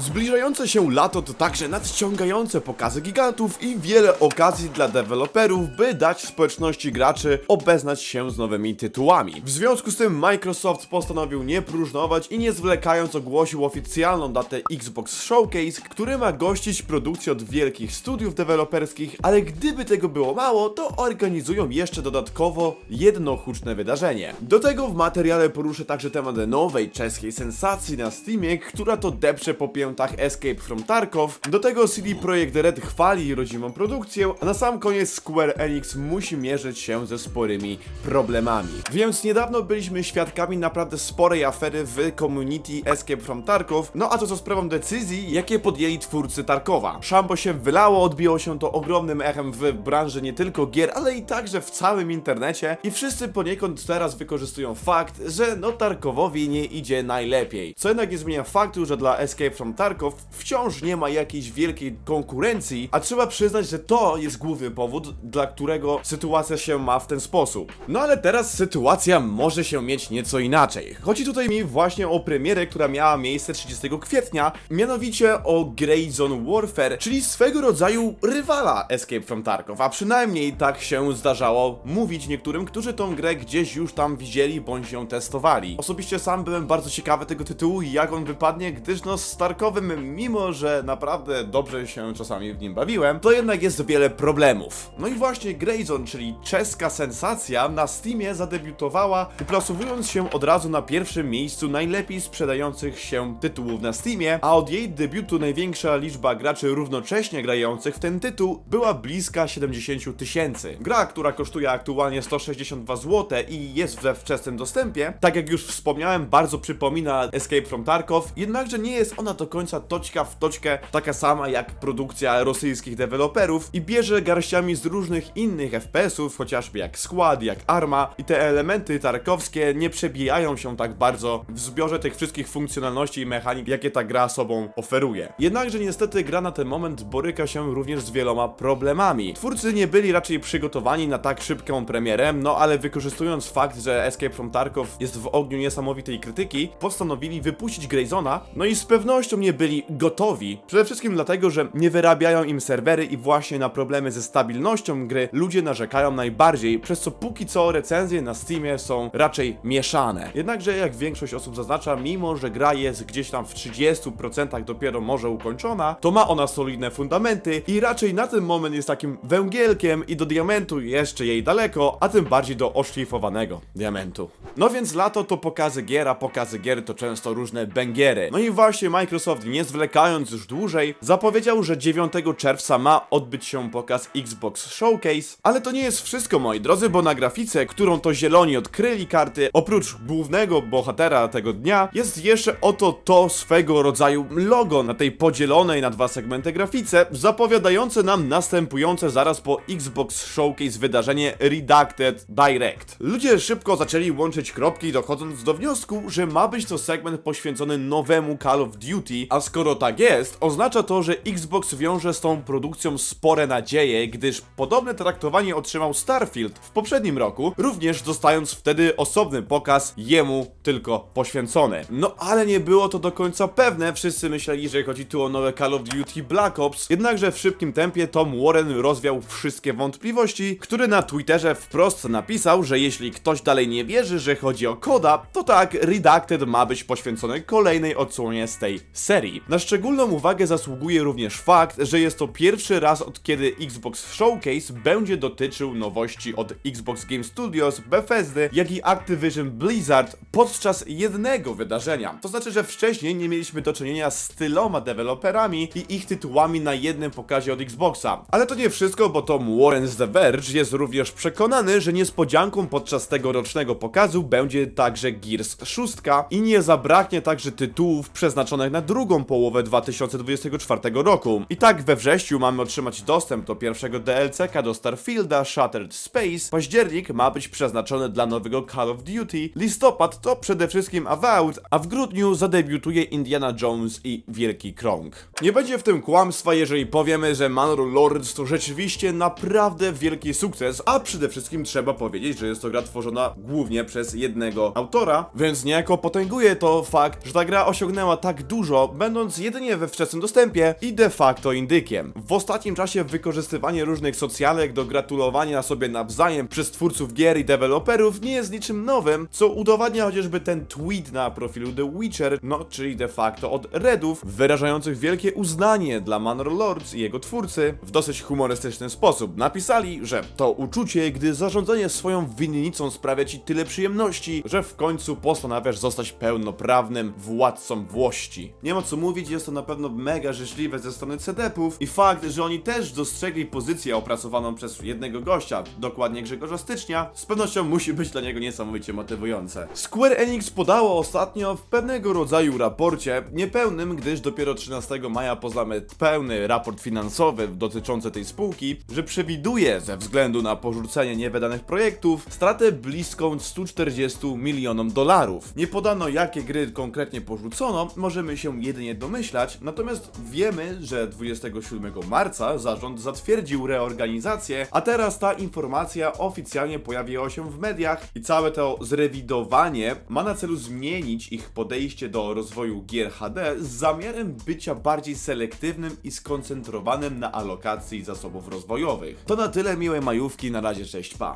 Zbliżające się lato to także nadciągające pokazy gigantów i wiele okazji dla deweloperów, by dać społeczności graczy obeznać się z nowymi tytułami. W związku z tym Microsoft postanowił nie próżnować i nie zwlekając ogłosił oficjalną datę Xbox Showcase, który ma gościć produkcję od wielkich studiów deweloperskich, ale gdyby tego było mało, to organizują jeszcze dodatkowo jedno huczne wydarzenie. Do tego w materiale poruszę także temat nowej czeskiej sensacji na Steamie, która to depcze po piętach Escape from Tarkov. Do tego CD Projekt Red chwali rodzimą produkcję, a na sam koniec Square Enix musi mierzyć się ze sporymi problemami. Więc niedawno byliśmy świadkami naprawdę sporej afery w community Escape from Tarkov, no a to co sprawą decyzji, jakie podjęli twórcy Tarkowa. Szambo się wylało, odbiło się to ogromnym echem w branży nie tylko gier, ale i także w całym internecie i wszyscy poniekąd teraz wykorzystują fakt, że no Tarkowowi nie idzie najlepiej. Co jednak nie zmienia faktu, że dla Escape from Tarkov wciąż nie ma jakiejś wielkiej konkurencji, a trzeba przyznać, że to jest główny powód, dla którego sytuacja się ma w ten sposób. No ale teraz sytuacja może się mieć nieco inaczej. Chodzi tutaj mi właśnie o premierę, która miała miejsce 30 kwietnia, mianowicie o Grey Zone Warfare, czyli swego rodzaju rywala Escape from Tarkov, a przynajmniej tak się zdarzało mówić niektórym, którzy tą grę gdzieś już tam widzieli bądź ją testowali. Osobiście sam byłem bardzo ciekawy tego tytułu i jak on wypadnie, gdyż no z Mimo że naprawdę dobrze się czasami w nim bawiłem, to jednak jest wiele problemów. No i właśnie Grayzone, czyli czeska sensacja, na Steamie zadebiutowała, uplasowując się od razu na pierwszym miejscu najlepiej sprzedających się tytułów na Steamie, a od jej debiutu największa liczba graczy równocześnie grających w ten tytuł była bliska 70 tysięcy. Gra, która kosztuje aktualnie 162 zł i jest we wczesnym dostępie, tak jak już wspomniałem, bardzo przypomina Escape from Tarkov, jednakże nie jest ona do końca toczka w toczkę taka sama jak produkcja rosyjskich deweloperów i bierze garściami z różnych innych FPS-ów, chociażby jak Squad, jak Arma i te elementy tarkowskie nie przebijają się tak bardzo w zbiorze tych wszystkich funkcjonalności i mechanik, jakie ta gra sobą oferuje. Jednakże niestety gra na ten moment boryka się również z wieloma problemami. Twórcy nie byli raczej przygotowani na tak szybką premierę, no ale wykorzystując fakt, że Escape from Tarkov jest w ogniu niesamowitej krytyki, postanowili wypuścić Grayzona, no i z pewnością nie byli gotowi. Przede wszystkim dlatego, że nie wyrabiają im serwery i właśnie na problemy ze stabilnością gry ludzie narzekają najbardziej, przez co póki co recenzje na Steamie są raczej mieszane. Jednakże jak większość osób zaznacza, mimo że gra jest gdzieś tam w 30% dopiero może ukończona, to ma ona solidne fundamenty i raczej na ten moment jest takim węgielkiem i do diamentu jeszcze jej daleko, a tym bardziej do oszlifowanego diamentu. No więc lato to pokazy gier, a pokazy gier to często różne bęgiery. No i właśnie Microsoft, nie zwlekając już dłużej, zapowiedział, że 9 czerwca ma odbyć się pokaz Xbox Showcase, ale to nie jest wszystko moi drodzy, bo na grafice, którą to zieloni odkryli karty, oprócz głównego bohatera tego dnia, jest jeszcze oto to swego rodzaju logo na tej podzielonej na dwa segmenty grafice, zapowiadające nam następujące zaraz po Xbox Showcase wydarzenie Redacted Direct. Ludzie szybko zaczęli łączyć kropki, dochodząc do wniosku, że ma być to segment poświęcony nowemu Call of Duty, a skoro tak jest, oznacza to, że Xbox wiąże z tą produkcją spore nadzieje, gdyż podobne traktowanie otrzymał Starfield w poprzednim roku, również dostając wtedy osobny pokaz jemu tylko poświęcony. No ale nie było to do końca pewne, wszyscy myśleli, że chodzi tu o nowe Call of Duty Black Ops, jednakże w szybkim tempie Tom Warren rozwiał wszystkie wątpliwości, który na Twitterze wprost napisał, że jeśli ktoś dalej nie wierzy, że chodzi o koda, to tak, Redacted ma być poświęcony kolejnej odsłonie z tej serii. Na szczególną uwagę zasługuje również fakt, że jest to pierwszy raz od kiedy Xbox Showcase będzie dotyczył nowości od Xbox Game Studios, Bethesda, jak i Activision Blizzard podczas jednego wydarzenia. To znaczy, że wcześniej nie mieliśmy do czynienia z tyloma deweloperami i ich tytułami na jednym pokazie od Xboxa. Ale to nie wszystko, bo Tom Warren z The Verge jest również przekonany, że niespodzianką podczas tegorocznego pokazu będzie także Gears 6 i nie zabraknie także tytułów przeznaczonych na drugą połowę 2024 roku. I tak we wrześniu mamy otrzymać dostęp do pierwszego DLC-ka do Starfielda Shattered Space, październik ma być przeznaczony dla nowego Call of Duty, listopad to przede wszystkim Avowed, a w grudniu zadebiutuje Indiana Jones i Wielki Krąg. Nie będzie w tym kłamstwa, jeżeli powiemy, że Manor Lords to rzeczywiście naprawdę wielki sukces, a przede wszystkim trzeba powiedzieć, że jest to gra tworzona głównie przez jednego autora, więc niejako potęguje to fakt, że ta gra osiągnęła tak dużo, będąc jedynie we wczesnym dostępie i de facto indykiem. W ostatnim czasie wykorzystywanie różnych socjalek do gratulowania sobie nawzajem przez twórców gier i deweloperów nie jest niczym nowym, co udowadnia chociażby ten tweet na profilu The Witcher, no czyli de facto od Redów, wyrażających wielkie uznanie dla Manor Lords i jego twórcy w dosyć humorystyczny sposób. Napisali, że to uczucie, gdy zarządzanie swoją winnicą sprawia ci tyle przyjemności, że w końcu postanawiasz zostać pełnoprawnym władcą włości. Nie ma co mówić, jest to na pewno mega życzliwe ze strony CDP-ów i fakt, że oni też dostrzegli pozycję opracowaną przez jednego gościa, dokładnie Grzegorza Stycznia, z pewnością musi być dla niego niesamowicie motywujące. Square Enix podało ostatnio w pewnego rodzaju raporcie, niepełnym, gdyż dopiero 13 maja poznamy pełny raport finansowy dotyczący tej spółki, że przewiduje ze względu na porzucenie niewydanych projektów stratę bliską 140 milionom dolarów. Nie podano jakie gry konkretnie porzucono, możemy się jedynie domyślać, natomiast wiemy, że 27 marca zarząd zatwierdził reorganizację, a teraz ta informacja oficjalnie pojawiła się w mediach i całe to zrewidowanie ma na celu zmienić ich podejście do rozwoju gier HD z zamiarem bycia bardziej selektywnym i skoncentrowanym na alokacji zasobów rozwojowych. To na tyle miłej majówki, na razie cześć pa.